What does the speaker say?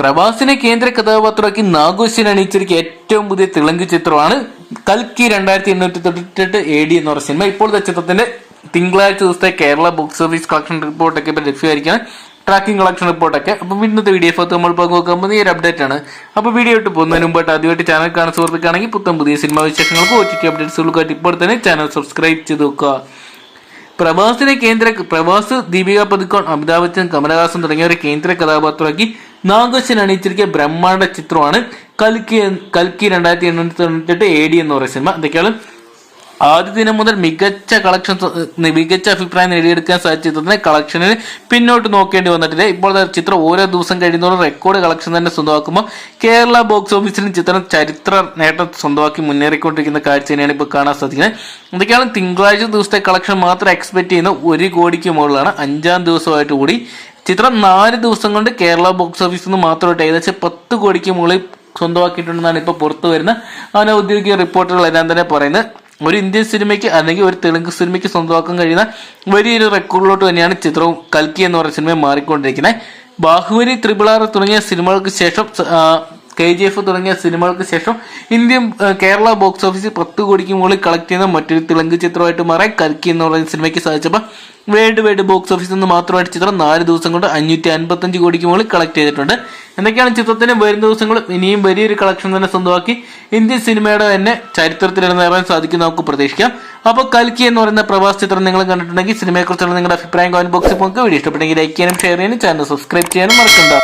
പ്രവാസിനെ കേന്ദ്ര കഥാപാത്രമാക്കി നാഗോശിനെ അണിയിച്ചിരിക്കുന്ന ഏറ്റവും പുതിയ തെലുങ്ക് ചിത്രമാണ് കൽക്കി രണ്ടായിരത്തി എണ്ണൂറ്റി തൊണ്ണൂറ്റെട്ട് എ ഡി എന്ന് പറഞ്ഞ സിനിമ. ഇപ്പോഴത്തെ ചിത്രത്തിന്റെ തിങ്കളാഴ്ച ദിവസത്തെ കേരള ബോക്സ് ഓഫീസ് കളക്ഷൻ റിപ്പോർട്ടൊക്കെ ഇപ്പൊ ലഭ്യമായിരിക്കുകയാണ് ട്രാക്കിംഗ് കളക്ഷൻ റിപ്പോർട്ടൊക്കെ അപ്പം ഇന്നത്തെ വീഡിയോ ഭാഗത്ത് നമ്മൾ പങ്കുവെക്കുമ്പോൾ ഈ ഒരു അപ്ഡേറ്റ് ആണ്. അപ്പോൾ വീഡിയോ ഇട്ട് പോകുന്നതിന് മുമ്പായിട്ട് ആദ്യമായിട്ട് ചാനൽ കാണുന്ന സുഹൃത്തുക്കാണെങ്കിൽ പുത്തൻ പുതിയ സിനിമ വിശേഷങ്ങൾക്ക് ഒ ടി ടി അപ്ഡേറ്റ്സുകൾക്കായിട്ട് ഇപ്പോൾ തന്നെ ചാനൽ സബ്സ്ക്രൈബ് ചെയ്ത് വെക്കുക. പ്രവാസിനെ കേന്ദ്ര പ്രവാസ ദീപിക പതുക്കോൺ അമിതാഭ് ബച്ചൻ കമലഹാസൻ തുടങ്ങിയവരെ കേന്ദ്ര കഥാപാത്രമാക്കി നാഗോശൻ അണിയിച്ചിരിക്കുന്ന ബ്രഹ്മാണ്ഡ ചിത്രമാണ്. കൽക്കി കൽക്കി രണ്ടായിരത്തി എണ്ണൂറ്റി തൊണ്ണൂറ്റി എട്ട് എ ഡി എന്ന് പറയുന്ന സിനിമ. എന്തൊക്കെയാണ് ആദ്യ ദിനം മുതൽ മികച്ച കളക്ഷൻ മികച്ച അഭിപ്രായം നേടിയെടുക്കാൻ സാധിച്ച ചിത്രത്തിന് കളക്ഷനിൽ പിന്നോട്ട് നോക്കേണ്ടി വന്നിട്ടില്ല. ഇപ്പോൾ ചിത്രം ഓരോ ദിവസം കഴിയുന്നതോറും റെക്കോർഡ് കളക്ഷൻ തന്നെ സ്വന്തമാക്കുമ്പോൾ കേരള ബോക്സ് ഓഫീസിലും ചിത്രം ചരിത്ര നേട്ടം സ്വന്തമാക്കി മുന്നേറിക്കൊണ്ടിരിക്കുന്ന കാഴ്ച തന്നെയാണ് ഇപ്പോൾ കാണാൻ സാധിക്കുന്നത്. എന്തൊക്കെയാണ് തിങ്കളാഴ്ച ദിവസത്തെ കളക്ഷൻ മാത്രം എക്സ്പെക്ട് ചെയ്യുന്ന ഒരു കോടിക്ക് മുകളിലാണ്. അഞ്ചാം ദിവസമായിട്ട് കൂടി ചിത്രം നാല് ദിവസം കൊണ്ട് കേരള ബോക്സ് ഓഫീസിൽ നിന്ന് മാത്രമായിട്ട് ഏകദേശം പത്ത് കോടിക്ക് മുകളിൽ സ്വന്തമാക്കിയിട്ടുണ്ടെന്നാണ് ഇപ്പോൾ പുറത്തു വരുന്ന അനൗദ്യോഗിക റിപ്പോർട്ടുകൾ എല്ലാം തന്നെ പറയുന്നത്. ഒരു ഇന്ത്യൻ സിനിമയ്ക്ക് അല്ലെങ്കിൽ ഒരു തെലുങ്ക് സിനിമയ്ക്ക് സ്വന്തമാക്കാൻ കഴിയുന്ന വലിയൊരു റെക്കോർഡിലോട്ട് തന്നെയാണ് ചിത്രവും കൽക്കി എന്ന് പറയുന്ന സിനിമ മാറിക്കൊണ്ടിരിക്കുന്നത്. ബാഹുബലി ത്രിപിൾ ആർ തുടങ്ങിയ സിനിമകൾക്ക് ശേഷം കെ ജി എഫ് തുടങ്ങിയ സിനിമകൾക്ക് ശേഷം ഇന്ത്യൻ കേരള ബോക്സ് ഓഫീസിൽ പത്ത് കോടിക്ക് മുകളിൽ കളക്ട് ചെയ്യുന്ന മറ്റൊരു തെലുങ്ക് ചിത്രമായിട്ട് മാറാൻ കൽക്കി എന്ന് പറയുന്ന സിനിമയ്ക്ക് സാധിച്ചപ്പോൾ വേൾഡ് വൈഡ് ബോക്സ് ഓഫീസിൽ നിന്ന് മാത്രമായിട്ട് ചിത്രം നാല് ദിവസം കൊണ്ട് അഞ്ഞൂറ്റി അൻപത്തഞ്ച് കോടിക്ക് മുകളിൽ കളക്ട് ചെയ്തിട്ടുണ്ട്. എന്തൊക്കെയാണ് ചിത്രത്തിന് വരും ദിവസങ്ങളും ഇനിയും വലിയൊരു കളക്ഷൻ തന്നെ സ്വന്തമാക്കി ഇന്ത്യൻ സിനിമയുടെ തന്നെ ചരിത്രത്തിൽ ഇടനേറാൻ സാധിക്കും നമുക്ക് പ്രതീക്ഷിക്കാം. അപ്പോൾ കൽക്കി എന്ന് പറയുന്ന പ്രവാസ ചിത്രം നിങ്ങൾ കണ്ടിട്ടുണ്ടെങ്കിൽ സിനിമയെക്കുറിച്ചുള്ള നിങ്ങളുടെ അഭിപ്രായം കമന്റ് ബോക്സിൽ നമുക്ക് വീഡിയോ ഇഷ്ടപ്പെട്ടെങ്കിൽ ലൈക്ക് ചെയ്യാനും ഷെയർ ചെയ്യാനും ചാനൽ സബ്സ്ക്രൈബ് ചെയ്യാനും മറക്കണ്ട.